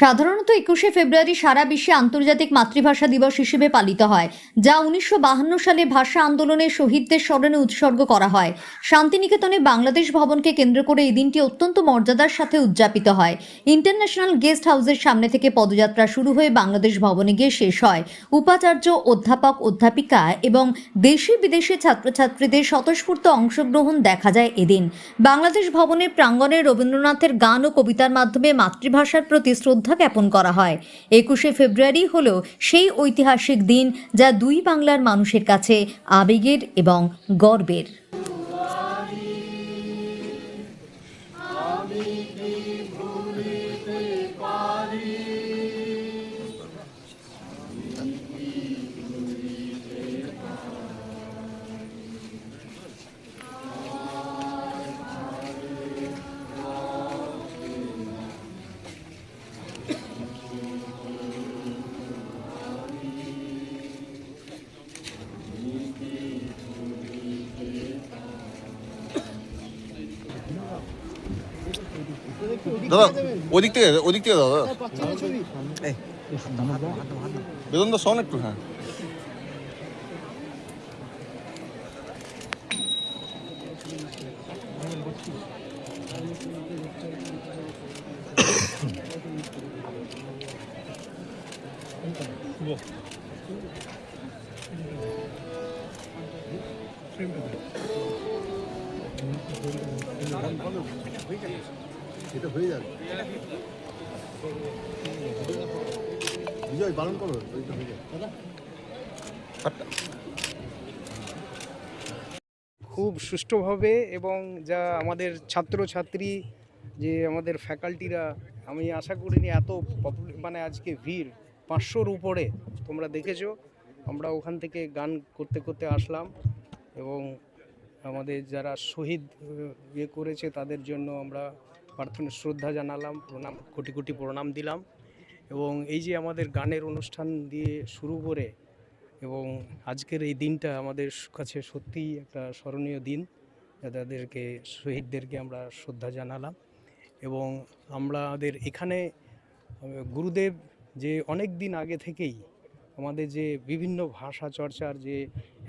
সাধারণত একুশে ফেব্রুয়ারি সারা বিশ্বে আন্তর্জাতিক মাতৃভাষা দিবস হিসেবে পালিত হয়, যা উনিশশো সালে ভাষা আন্দোলনের শহীদদের স্মরণে উৎসর্গ করা হয়। শান্তিনিকেতনে বাংলাদেশ ভবনকে কেন্দ্র করে এই দিনটি অত্যন্ত মর্যাদার সাথে উদযাপিত হয়। ইন্টারন্যাশনাল গেস্ট হাউসের সামনে থেকে পদযাত্রা শুরু হয়ে বাংলাদেশ ভবনে গিয়ে শেষ হয়। উপাচার্য, অধ্যাপক, অধ্যাপিকা এবং দেশি বিদেশি ছাত্রছাত্রীদের স্বতঃস্ফূর্ত অংশগ্রহণ দেখা যায় এদিন। বাংলাদেশ ভবনের প্রাঙ্গণে রবীন্দ্রনাথের গান ও কবিতার মাধ্যমে মাতৃভাষার প্রতি শ্রদ্ধা জ্ঞাপন করা হয়। একুশে ফেব্রুয়ারি হল সেই ঐতিহাসিক দিন যা দুই বাংলার মানুষের কাছে আবেগের এবং গর্বের। দাদা ওদিক থেকে ওদিক থেকে দাদা। বেতন তো শোন একটু হ্যাঁ। এটা হয়ে যাবে। বিজয় পালন করো ওইটা হয়ে যাবে। খুব সুষ্ঠুভাবে এবং যা আমাদের ছাত্রছাত্রী যে আমাদের ফ্যাকাল্টিরা আমি আশা করিনি এত মানে আজকে ভিড়। পাঁচশোর উপরে তোমরা দেখেছ আমরা ওখান থেকে গান করতে করতে আসলাম এবং আমাদের যারা শহীদ ইয়ে করেছে তাদের জন্য আমরা প্রার্থনা শ্রদ্ধা জানালাম, প্রণাম, কোটি কোটি প্রণাম দিলাম এবং এই যে আমাদের গানের অনুষ্ঠান দিয়ে শুরু করে এবং আজকের এই দিনটা আমাদের কাছে সত্যিই একটা স্মরণীয় দিন তাদেরকে শহীদদেরকে আমরা শ্রদ্ধা জানালাম এবং আমাদের এখানে, গুরুদেব যে অনেক দিন আগে থেকেই আমাদের যে বিভিন্ন ভাষা চর্চার যে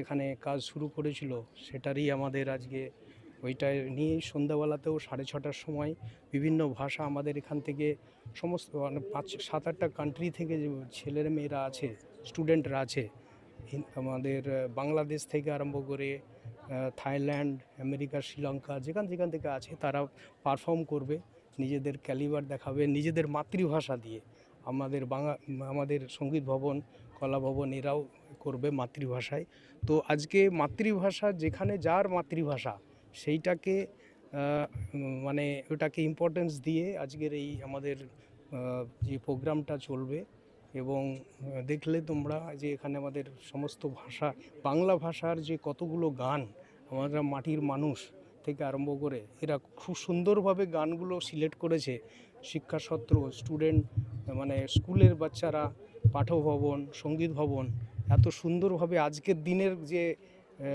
এখানে কাজ শুরু করেছিল, সেটারই আমাদের আজকে ওইটা নিয়েই সন্ধ্যাবেলাতেও সাড়ে ছটার সময় বিভিন্ন ভাষা আমাদের এখান থেকে সমস্ত মানে পাঁচ, সাত আটটা কান্ট্রি থেকে যে ছেলের মেয়েরা আছে স্টুডেন্টরা আছে আমাদের বাংলাদেশ থেকে আরম্ভ করে থাইল্যান্ড, আমেরিকা, শ্রীলঙ্কা, যেখান যেখান থেকে আছে, তারা পারফর্ম করবে, নিজেদের ক্যালিবার দেখাবে, নিজেদের মাতৃভাষা দিয়ে। আমাদের বাংলা আমাদের সংগীত ভবন, কলা ভবন, এরাও করবে মাতৃভাষায়। তো আজকে মাতৃভাষা যেখানে যার মাতৃভাষা সেইটাকে মানে ওটাকে ইম্পর্টেন্স দিয়ে আজকের এই আমাদের যে প্রোগ্রামটা চলবে এবং দেখলে তোমরা যে এখানে আমাদের সমস্ত ভাষা, বাংলা ভাষার যে কতগুলো গান আমরা মাটির মানুষ থেকে আরম্ভ করে, এরা খুব সুন্দরভাবে গানগুলো সিলেক্ট করেছে। শিক্ষাসত্র স্টুডেন্ট মানে স্কুলের বাচ্চারা, পাঠভবন, সংগীত ভবন, এত সুন্দরভাবে আজকের দিনের যে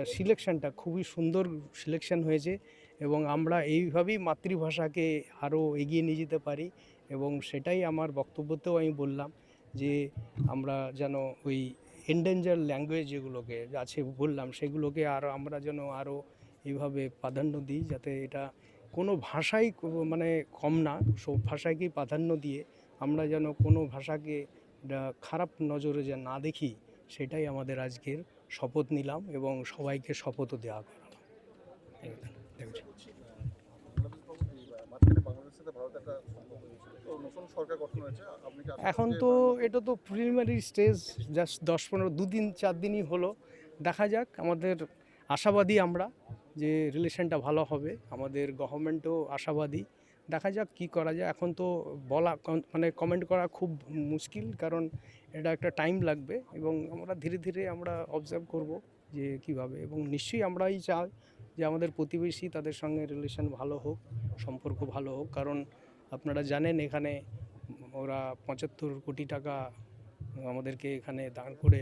সিলেকশনটা খুবই সুন্দর সিলেকশন হয়েছে এবং আমরা এইভাবেই মাতৃভাষাকে আরও এগিয়ে নিয়ে যেতে পারি এবং সেটাই আমার বক্তব্যতেও আমি বললাম যে আমরা যেন ওই এন্ডেঞ্জার ল্যাঙ্গুয়েজ যেগুলোকে আছে বললাম সেগুলোকে আরও আমরা যেন আরও এইভাবে প্রাধান্য দিই যাতে এটা কোনো ভাষাই মানে কম না, সব ভাষাকেই প্রাধান্য দিয়ে আমরা যেন কোনো ভাষাকে খারাপ নজরে যে না দেখি সেটাই আমাদের আজকের শপথ নিলাম এবং সবাইকে শপথও দেওয়া এখন তো এটা তো প্রিলিমিনারি স্টেজ জাস্ট দশ পনেরো দুদিন চার দিনই হলো। দেখা যাক, আমাদের আশাবাদী আমরা যে রিলেশনটা ভালো হবে। আমাদের গভর্নমেন্টও আশাবাদী। দেখা যাক কি করা যায়। এখন তো বলা মানে কমেন্ট করা খুব মুশকিল কারণ এটা একটা টাইম লাগবে এবং আমরা ধীরে ধীরে আমরা অবজার্ভ করব যে কীভাবে এবং নিশ্চয়ই আমরাই চাই যে আমাদের প্রতিবেশী তাদের সঙ্গে রিলেশন ভালো হোক, সম্পর্ক ভালো হোক। কারণ আপনারা জানেন এখানে ওরা পঁচাত্তর কোটি টাকা আমাদেরকে এখানে দাঁড় করে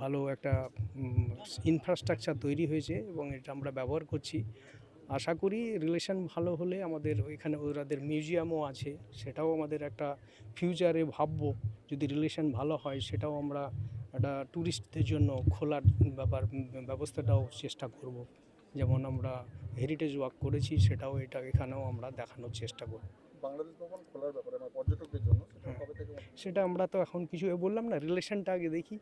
ভালো একটা ইনফ্রাস্ট্রাকচার তৈরি হয়েছে এবং এটা আমরা ব্যবহার করছি। আশা করি রিলেশন ভালো হলে আমাদের ওইখানে ওদের মিউজিয়ামও আছে সেটাও আমাদের একটা ফিউচারে ভাববো। যদি রিলেশন ভালো হয় সেটাও আমরা একটা ট্যুরিস্টদের জন্য খোলার ব্যাপার ব্যবস্থাটাও চেষ্টা করব। যেমন আমরা হেরিটেজ ওয়াক করেছি সেটাও এটা এখানেও আমরা দেখানোর চেষ্টা করব। বাংলাদেশ ভবন খোলার ব্যাপারে পর্যটকদের জন্য সেটা সেটা আমরা তো এখন কিছু বললাম না রিলেশনটা আগে দেখি।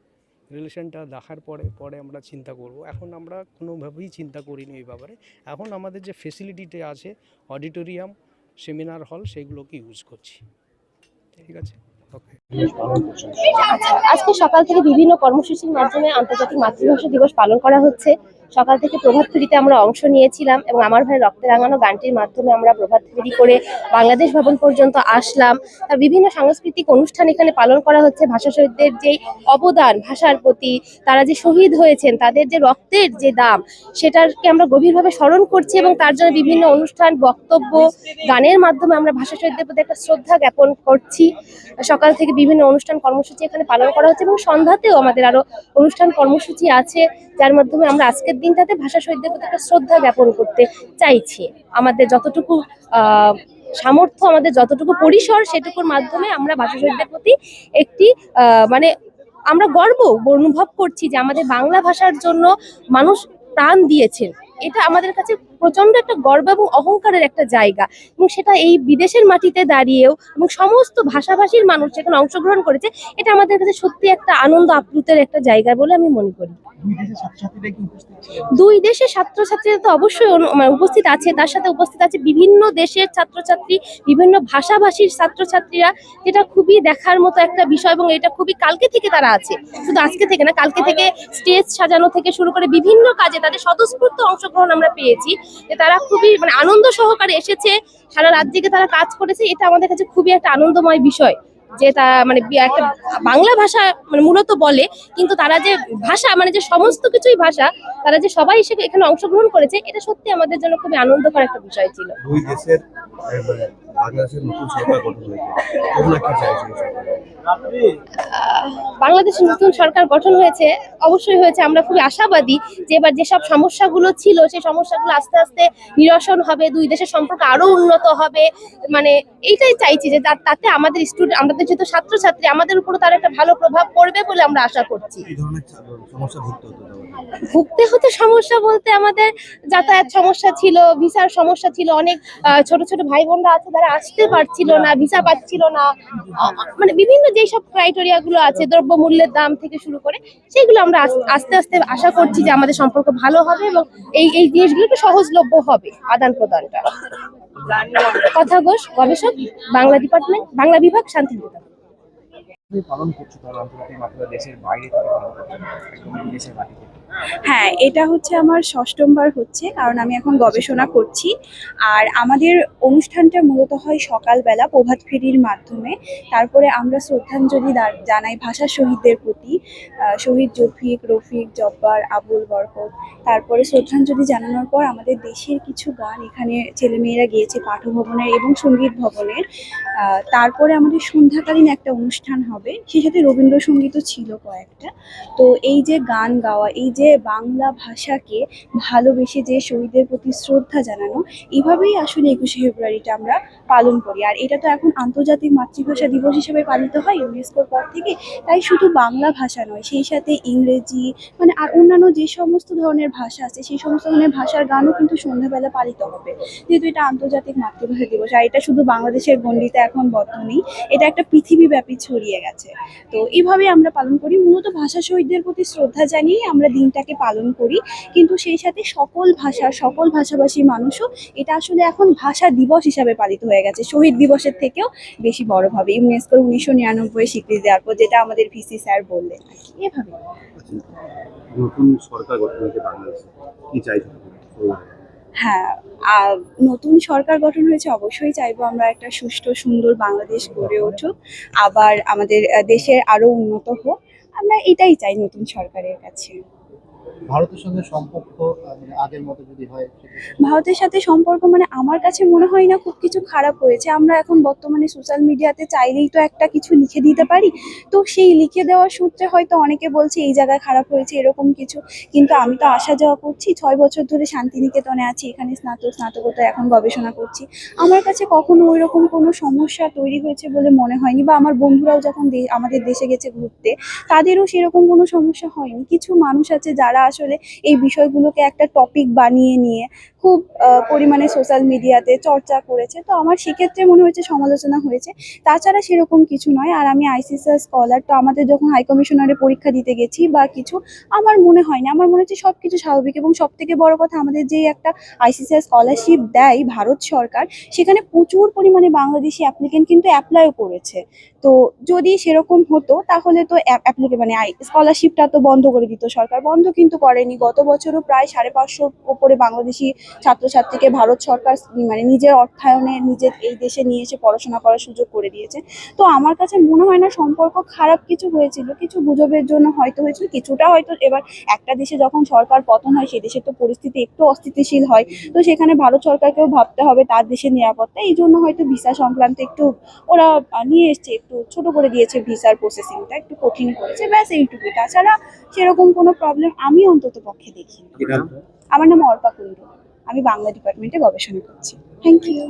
রিলেশনটা দেখার পরে পরে আমরা চিন্তা করব। এখন আমরা কোনোভাবেই চিন্তা করিনি এই ব্যাপারে। এখন আমাদের যে ফেসিলিটিতে আছে অডিটোরিয়াম সেমিনার হল সেগুলোকে ইউজ করছি। ঠিক আছে? ওকে আচ্ছা আজকে সকাল থেকে বিভিন্ন কর্মসূচির মাধ্যমে আন্তর্জাতিক মাতৃভাষা দিবস পালন করা হচ্ছে। সকাল থেকে প্রভাত ফেরিতে আমরা অংশ নিয়েছিলাম এবং আমার ভাই রক্তে রাঙানো গানটির মাধ্যমে আমরা প্রভাত ফেরি করে বাংলাদেশ ভবন পর্যন্ত আসলাম। তার বিভিন্ন সাংস্কৃতিক অনুষ্ঠান এখানে পালন করা হচ্ছে। ভাষা শহীদদের যে অবদান, ভাষার প্রতি, তারা যে শহীদ হয়েছেন, তাদের যে রক্তের যে দাম সেটাকে আমরা গভীরভাবে স্মরণ করছি এবং তার জন্য বিভিন্ন অনুষ্ঠান, বক্তব্য, গানের মাধ্যমে আমরা ভাষা শহীদদের প্রতি একটা শ্রদ্ধা জ্ঞাপন করছি। সকাল থেকে বিভিন্ন অনুষ্ঠান কর্মসূচি এখানে পালন করা হচ্ছে এবং সন্ধ্যাতেও আমাদের আরও অনুষ্ঠান কর্মসূচি আছে, যার মাধ্যমে আমরা আজকের দিনটাতে ভাষা শহীদদের প্রতি একটা শ্রদ্ধা জ্ঞাপন করতে চাইছি। আমাদের যতটুকু সামর্থ্য, আমাদের যতটুকু পরিসর সেটুকুর মাধ্যমে আমরা ভাষা শহীদদের প্রতি একটি মানে আমরা গর্ব অনুভব করছি যে আমাদের বাংলা ভাষার জন্য মানুষ প্রাণ দিয়েছেন। এটা আমাদের কাছে প্রচণ্ড একটা গর্ব এবং অহংকারের একটা জায়গা এবং সেটা এই বিদেশের মাটিতে দাঁড়িয়েও এবং সমস্ত ভাষাভাষীর মানুষ সেখানে অংশগ্রহণ করেছে, এটা আমাদের কাছে সত্যি একটা আনন্দ, আপ্লুতের একটা জায়গা বলে আমি মনে করি। দুই দেশের ছাত্রছাত্রীরা তো অবশ্যই মানে উপস্থিত আছে, তার সাথে উপস্থিত আছে বিভিন্ন দেশের ছাত্রছাত্রী, বিভিন্ন ভাষাভাষীর ছাত্রছাত্রীরা, যেটা খুবই দেখার মতো একটা বিষয় এবং এটা খুবই কালকে থেকে তারা আছে। শুধু আজকে থেকে না, কালকে থেকে স্টেজ সাজানো থেকে শুরু করে বিভিন্ন কাজে তাদের স্বতঃস্ফূর্ত অংশগ্রহণ আমরা পেয়েছি। যে তারা খুবই মানে আনন্দ সহকারে এসেছে, সারা রাত জেগে তারা কাজ করেছে, এটা আমাদের কাছে খুবই একটা আনন্দময় বিষয়। যে তা মানে একটা বাংলা ভাষা মানে মূলত বলে কিন্তু তারা যে ভাষা মানে যে সমস্ত কিছুই ভাষা তারা যে সবাই এসে এখানে অংশগ্রহণ করেছে এটা সত্যি আমাদের জন্য খুবই আনন্দকর একটা বিষয় ছিল। দুই দেশের বাংলাদেশের নতুন সরকার গঠন? বাংলাদেশের নতুন সরকার গঠন হয়েছে অবশ্যই হয়েছে। আমরা খুবই আশাবাদী যে এবার যেসব সমস্যাগুলো ছিল সেই সমস্যাগুলো আস্তে আস্তে নিরসন হবে দুই দেশের সম্পর্ক আরও উন্নত হবে। মানে এইটাই চাইছি যে তাতে আমাদের স্টুডেন্ট আমাদের যেহেতু ছাত্রছাত্রী আমাদের উপরও তার একটা ভালো প্রভাব পড়বে বলে আমরা আশা করছি। ভুগতে হতো সমস্যা বলতে আমাদের যাতায়াত সমস্যা ছিল ভিসার সমস্যা ছিল অনেক ছোট ছোট ভাই বোনরা আছে তারা আসতে পারছিল না ভিসা পাচ্ছিল না। মানে বিভিন্ন যেই সব ক্রাইটেরিয়া গুলো আছে দ্রব্য মূল্যের দাম থেকে শুরু করে সেগুলো আমরা আস্তে আস্তে আশা করছি যে আমাদের সম্পর্ক ভালো হবে এবং এই এই জিনিসগুলো একটু সহজলভ্য হবে আদান প্রদানটা কথা ঘোষ গবেষক বাংলা ডিপার্টমেন্ট বাংলা বিভাগ শান্তিনিকেতন। হ্যাঁ এটা হচ্ছে আমার ষষ্ঠমবার হচ্ছে, কারণ আমি এখন গবেষণা করছি। আর আমাদের অনুষ্ঠানটা মূলত হয় সকালবেলা প্রভাত ফেরির মাধ্যমে। তারপরে আমরা শ্রদ্ধাঞ্জলি জানাই ভাষা শহীদদের প্রতি। শহীদ জফিক রফিক, জব্বার, আবুল বরকত। তারপরে শ্রদ্ধাঞ্জলি জানানোর পর আমাদের দেশের কিছু গান, এখানে ছেলেমেয়েরা গিয়েছে পাঠভবনের এবং সংগীত ভবনের। তারপরে আমাদের সন্ধ্যাকালীন একটা অনুষ্ঠান হবে। সেই সাথে রবীন্দ্রসঙ্গীতও ছিল কয়েকটা। তো এই যে গান গাওয়া, এই যে বাংলা ভাষাকে ভালোবেসে যে শহীদের প্রতি শ্রদ্ধা জানানো, এভাবেই আসলে একুশে ফেব্রুয়ারিটা আমরা পালন করি। আর এটা তো এখন আন্তর্জাতিক মাতৃভাষা দিবস হিসেবে পালিত হয় ইউনেস্কোর পর থেকে। তাই শুধু বাংলা ভাষা নয়, সেই সাথে ইংরেজি মানে আর অন্যান্য যে সমস্ত ধরনের ভাষা আছে, সেই সমস্ত ধরনের ভাষার গানও কিন্তু সন্ধ্যাবেলা পালিত হবে। যেহেতু এটা আন্তর্জাতিক মাতৃভাষা দিবস, আর এটা শুধু বাংলাদেশের গণ্ডিতে এখন বদ্ধ নেই, এটা একটা পৃথিবীব্যাপী ছড়িয়ে গেছে। তো এইভাবে আমরা পালন করি। মূলত ভাষা শহীদদের প্রতি শ্রদ্ধা জানিয়ে আমরা দিনটাকে পালন করি। কিন্তু সেই সাথে সকল ভাষা, সকল ভাষাভাষী মানুষও এটা আসলে এখন ভাষা দিবস হিসাবে পালিত হয়ে গেছে। শহীদ দিবসের থেকেও বেশি বড়ভাবে ইউনেস্কোর উনিশশো নিরানব্বই স্বীকৃতি দেওয়ার পর যেটা আমাদের ভিসি স্যার বললেন এভাবে। নতুন সরকার গঠন হয়েছে বাংলাদেশে। কি তোমরা? হ্যাঁ নতুন সরকার গঠন হয়েছে, অবশ্যই চাইব আমরা একটা সুষ্ঠু, সুন্দর বাংলাদেশ গড়ে উঠুক। আবার আমাদের দেশের আরও উন্নত হোক। আমরা এটাই চাই নতুন সরকারের কাছে। ভারতের সম্পর্ক মানে আগের মতো যদি হয় ভারতের সাথে সম্পর্ক মানে আমার কাছে মনে হয় না খুব কিছু খারাপ হয়েছে। আমরা এখন বর্তমানে সোশ্যাল মিডিয়াতে চাইলেই তো একটা কিছু লিখে দিতে পারি। তো সেই লিখে দেওয়ার সূত্রে হয়তো অনেকে বলছে, এই জায়গায় খারাপ হয়েছে, এরকম কিছু। কিন্তু আমি তো আসা যাওয়া করছি। ছয় বছর ধরে শান্তিনিকেতনে আছি। এখানে স্নাতক, স্নাতকোত্তর এখন গবেষণা করছি। আমার কাছে কখনো ওই রকম কোনো সমস্যা তৈরি হয়েছে বলে মনে হয়নি বা আমার বন্ধুরাও যখন আমাদের দেশে গেছে ঘুরতে, তাদেরও সেরকম কোনো সমস্যা হয়নি। কিছু মানুষ আছে যারা আসলে এই বিষয়গুলোকে একটা টপিক বানিয়ে নিয়ে খুব পরিমাণে সোশ্যাল মিডিয়াতে চর্চা করেছে। তো আমার সেক্ষেত্রে মনে হয়েছে সমালোচনা হয়েছে। তাছাড়া সেরকম কিছু নয়। আর আমি আইসিসিআর স্কলার তো আমাদের যখন হাইকমিশনারে পরীক্ষা দিতে গেছি বা কিছু, আমার মনে হয় না আমার মনে হচ্ছে সব কিছু স্বাভাবিক এবং সব থেকে বড় কথা আমাদের যেই একটা আইসিসিআর স্কলারশিপ দেয় ভারত সরকার, সেখানে প্রচুর পরিমাণে বাংলাদেশি অ্যাপ্লিকেন্ট কিন্তু অ্যাপ্লাইও করেছে। তো যদি সেরকম হতো, তাহলে তো অ্যাপ্লিকে মানে স্কলারশিপটা তো বন্ধ করে দিত সরকার। বন্ধ কিন্তু করেনি। গত বছরও প্রায় সাড়ে পাঁচশোর ওপরে বাংলাদেশি ছাত্রছাত্রীকে ভারত সরকার মানে নিজের অর্থায়নে নিজের এই দেশে নিয়ে এসে পড়াশোনা করার সুযোগ করে দিয়েছে। তো আমার কাছে মনে হয় না সম্পর্ক খারাপ কিছু হয়েছিল। কিছু গুজবের জন্য হয়তো হয়েছিল, কিছুটা হয়তো এবার একটা দেশে যখন সরকার পতন হয় সে দেশের তো পরিস্থিতি একটু অস্থিতিশীল হয়। তো সেখানে ভারত সরকারকেও ভাবতে হবে তার দেশের নিরাপত্তা। এই জন্য হয়তো ভিসা সংক্রান্ত একটু ওরা নিয়ে এসছে, একটু ছোট করে দিয়েছে ভিসার প্রসেসিংটা একটু কঠিন করেছে। ব্যাস এইটুকুই। তাছাড়া সেরকম কোনো প্রবলেম আমি অন্তত পক্ষে দেখি আমার নাম অর্পা কুন্ডু আমি বাংলা ডিপার্টমেন্টে গবেষণা করছি। Thank you